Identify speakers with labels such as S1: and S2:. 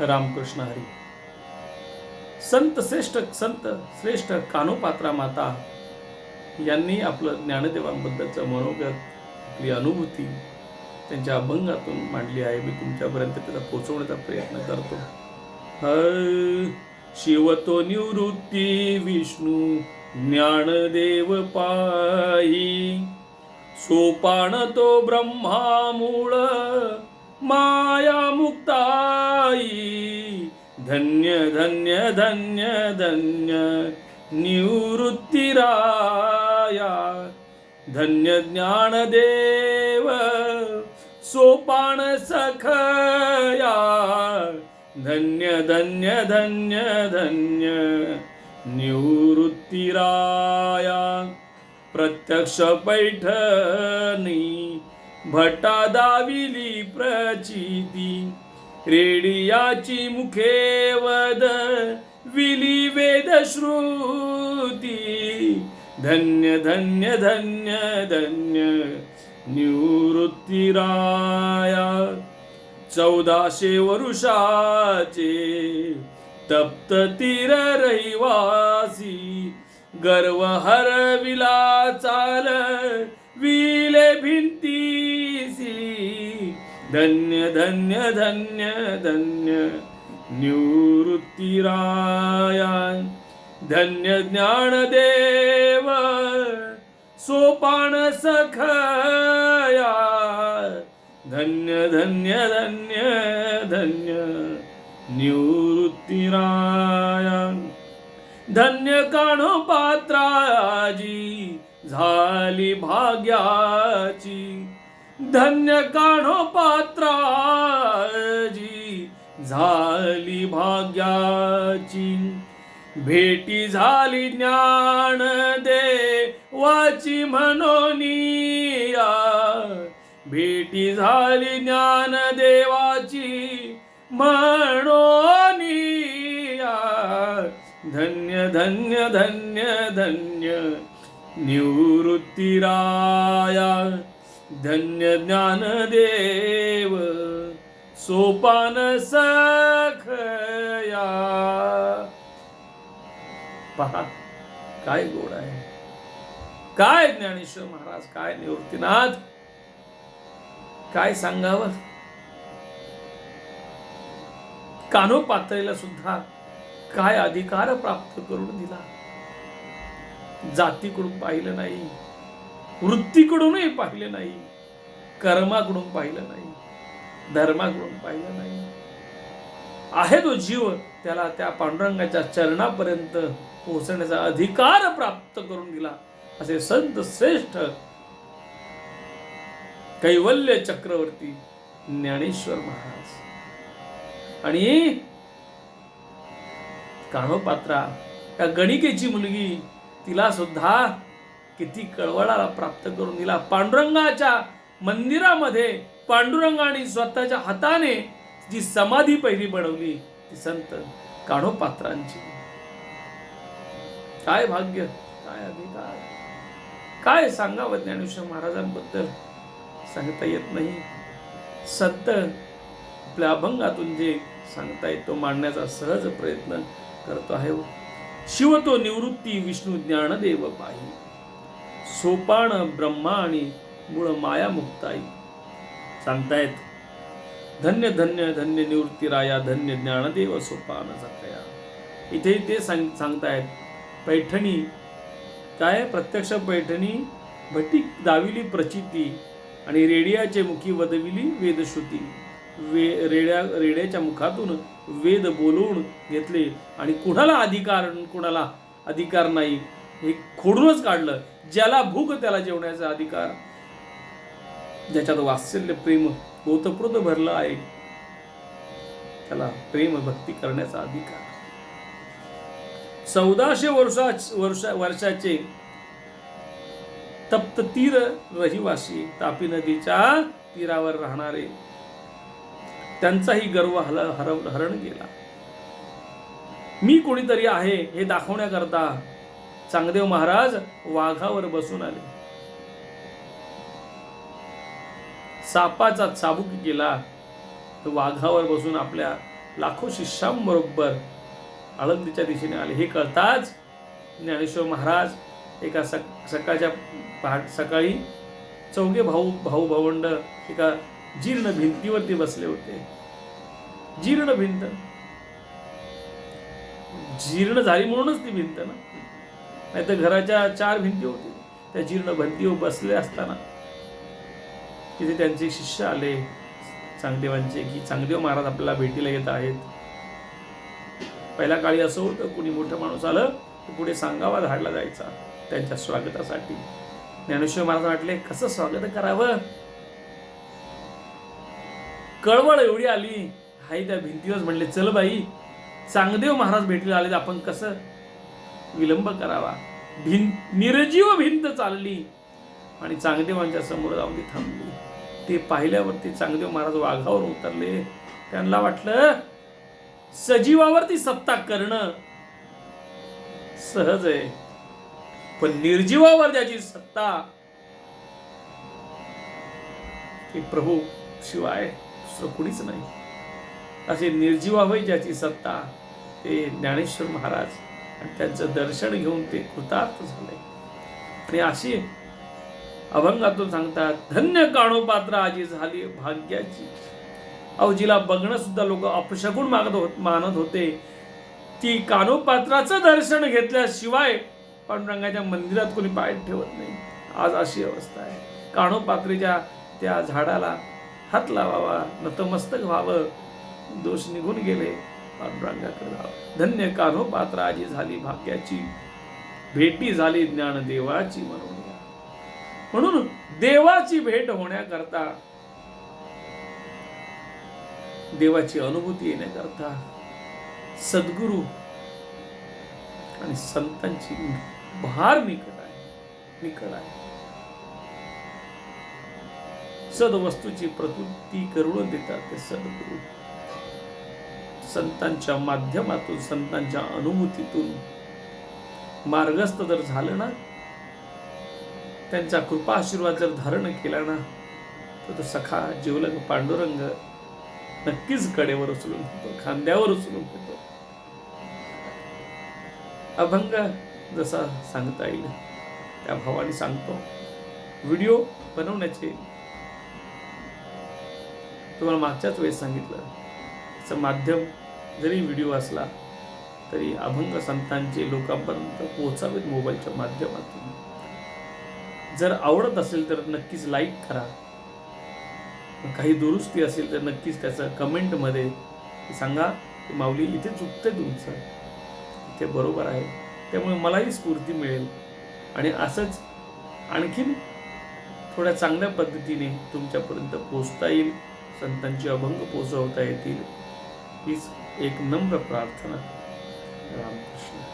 S1: रामकृष्ण हरी. संत श्रेष्ठ संत श्रेष्ठ कानोपात्रा माता यांनी आपलं ज्ञानदेवांबद्दलचं मनोगत आपली अनुभूती त्यांच्या अभंगातून मांडली आहे. मी तुमच्यापर्यंत त्याचा पोचवण्याचा प्रयत्न करतो. ह शिवतो निवृत्ती विष्णू ज्ञानदेव पाही. सोपान तो ब्रह्मा मूळ माया मुक्ताई धन्य धन्य धन्य धन्य निवृत्तीराया धन्य ज्ञानदेव सोपान सखया धन्य धन्य धन्य धन्य निवृत्तीराया प्रत्यक्ष पैठणी भटा दाविली प्रचिती. रेडियाची मुखे वद विली वेद श्रुती. धन्य धन्य धन्य धन्य निवृत्तिराया. चौदाशे वरुषाचे तप्त तीर रहिवासी. गर्व हरविला चाल विले भिंती. धन्य धन्य धन्य धन्य निवृत्तीराया धन्य ज्ञानदेव सोपान सखया धन्य धन्य धन्य धन्य निवृत्तीराया धन्य काणो पात्राजी झाली भाग्याची. धन्य काढो पात्राजी झाली भाग्याची. भेटी झाली ज्ञान देवाची म्हणोनिया भेटी झाली ज्ञान देवाची म्हणोनिया धन्य धन्य धन्य धन्य. निवृत्तीराया. धन्य ज्ञानदेव सोपान सखया. पहा काय गोड आहे. काय ज्ञानेश्वर महाराज काय निवृत्तीनाथ काय सांगावं? कानो पातळीला सुद्धा काय अधिकार प्राप्त करून दिला? जातीकडून पाहिलं नाही. वृत्तीकडूनही पाहिलं नाही. कर्माकडून पाहिलं नाही. धर्माकडून पाहिलं नाही. आहे तो जीव त्याला त्या पांडुरंगाच्या चरणापर्यंत पोहोचण्याचा अधिकार प्राप्त करून दिला असे संत श्रेष्ठ कैवल्य चक्रवर्ती ज्ञानेश्वर महाराज. आणि कानोपात्रा त्या गणिकेची मुलगी तिला सुद्धा किती कळवळाला प्राप्त करून दिला. पांडुरंगाच्या मंदिरामध्ये पांडुरंगाने स्वतःच्या हाताने जी समाधी पहिली बनवली ती संत काढोपात्रांची काय भाग्य काय अधिकार. काय सांगावं ज्ञानेश्वर महाराजांबद्दल? सांगता येत नाही. संत आपल्या अभंगातून जे सांगता येतो मांडण्याचा सहज प्रयत्न करतो आहे हो. शिव तो निवृत्ती विष्णू ज्ञानदेव पाही सोपान ब्रह्मा आणि मूळ माया मुक्ताई सांगतायत धन्य धन्य धन्य निवृत्ती राया धन्य ज्ञानदेव सोपान सकया इथे ते सांग सांगतायत पैठणी काय प्रत्यक्ष पैठणी? भटी दाविली प्रचिती आणि रेडियाचे मुखी वदविली वेदश्रुती. वे रेड्या रेड्याच्या मुखातून वेद बोलवून घेतले आणि कुणाला अधिकार कुणाला अधिकार नाही? हे खोडूनच काढलं ज्याला भूक त्याला जेवण्याचा अधिकार. ज्याच्यात वात्सल्य प्रेम ओतप्रोत भरलं आहे त्याला प्रेम भक्ती करण्याचा अधिकार. चौदाशे वर्षा वर्षा वर्षाचे तप्त तीर रहिवासी तापी नदीच्या तीरावर राहणारे त्यांचाही गर्व हल हरव हरण गेला. मी कोणीतरी आहे हे दाखवण्याकरता चांगदेव महाराज वाघावर बसून आले. सापाचा चाबूक केला. तर वाघावर बसून आपल्या लाखो शिष्यांबरोबर आळंदीच्या दिशेने आले. हे कळताच ज्ञानेश्वर महाराज एका सक सकाळच्या पहाट सकाळी चौघे भाऊ भाऊ भावंड एका जीर्ण भिंतीवरती बसले होते. जीर्ण भिंत. जीर्ण झाली म्हणूनच ती भिंत ना. नाही तर घराच्या चार भिंती होती. त्या जीर्ण भंतीवर बसले असताना तिथे त्यांचे शिष्य आले. चांगदेवांचे की चांगदेव महाराज आपल्याला भेटीला येत आहेत. पहिल्या काळी असं होतं कुणी मोठं माणूस आलं की पुढे सांगावा झाडला जायचा त्यांच्या स्वागतासाठी. ज्ञानेश्वर महाराज वाटले कसं स्वागत करावं? कळवळ एवढी आली. हाई त्या भिंतीवर म्हणले चल बाई चांगदेव महाराज भेटीला आले आपण कसं विलंब करावा. भिंत निर्जीव भिंत चालली आणि चांगदेवांच्या समोर जाऊन ती थांबली. ते पाहिल्यावरती चांगदेव महाराज वाघावर उतरले. त्यांना वाटलं सजीवावरती सत्ता करणं सहज आहे. पण निर्जीवावर ज्याची सत्ता ती प्रभू शिवाय दुसरं कुणीच नाही. असे निर्जीवावय ज्याची सत्ता ते ज्ञानेश्वर महाराज आणि त्यांचं दर्शन घेऊन ते कृतार्थ झाले. आणि अशी अभंगातून सांगतात धन्य काणोपात्र आजी झाली भाग्याची. अहो बघणं सुद्धा लोक अपशकून मागत होत मानत होते. ती कानोपात्राचं दर्शन घेतल्याशिवाय पांडुरंगाच्या मंदिरात कोणी पाय ठेवत नाही. आज अशी अवस्था आहे. कानोपात्रीच्या त्या झाडाला हात लावावा नतमस्तक व्हावं दोष निघून गेले. पांडुरंगाकडे. धन्य कानोपात्र आजी झाली भाग्याची. भेटी झाली ज्ञानदेवाची म्हणून. म्हणून देवाची भेट होण्याकरता देवाची अनुभूती येण्याकरता सद्गुरू आणि संतांची भार निकट आहे निकट आहे. सदवस्तूची प्रकृती करून देतात ते सद्गुरू. संतांच्या माध्यमातून संतांच्या अनुभूतीतून मार्गस्थ जर झालं ना त्यांचा कृपा आशीर्वाद जर धारण केला ना तर तो सखा जीवलग पांडुरंग नक्कीच कडेवर उचलून होतो खांद्यावर उचलून घेतो. अभंग जसा सांगता येईल त्या भावाने सांगतो. व्हिडिओ बनवण्याचे. तुम्हाला मागच्याच वेळेस सांगितलं. चं माध्यम जरी व्हिडिओ असला तरी अभंग संतांचे लोकांपर्यंत पोहोचावेत मोबाईलच्या माध्यमातून. जर आवडत असेल तर नक्कीच लाईक करा. काही दुरुस्ती असेल तर नक्कीच त्याचं कमेंटमध्ये सांगा. की माऊली इथे चुकतंय तुमचं. इथे बरोबर आहे. त्यामुळे मलाही स्फूर्ती मिळेल. आणि असंच आणखीन थोड्या चांगल्या पद्धतीने तुमच्यापर्यंत पोचता येईल. संतांची अभंग पोचवता येतील. हीच एक नम्र प्रार्थना रामकृष्ण.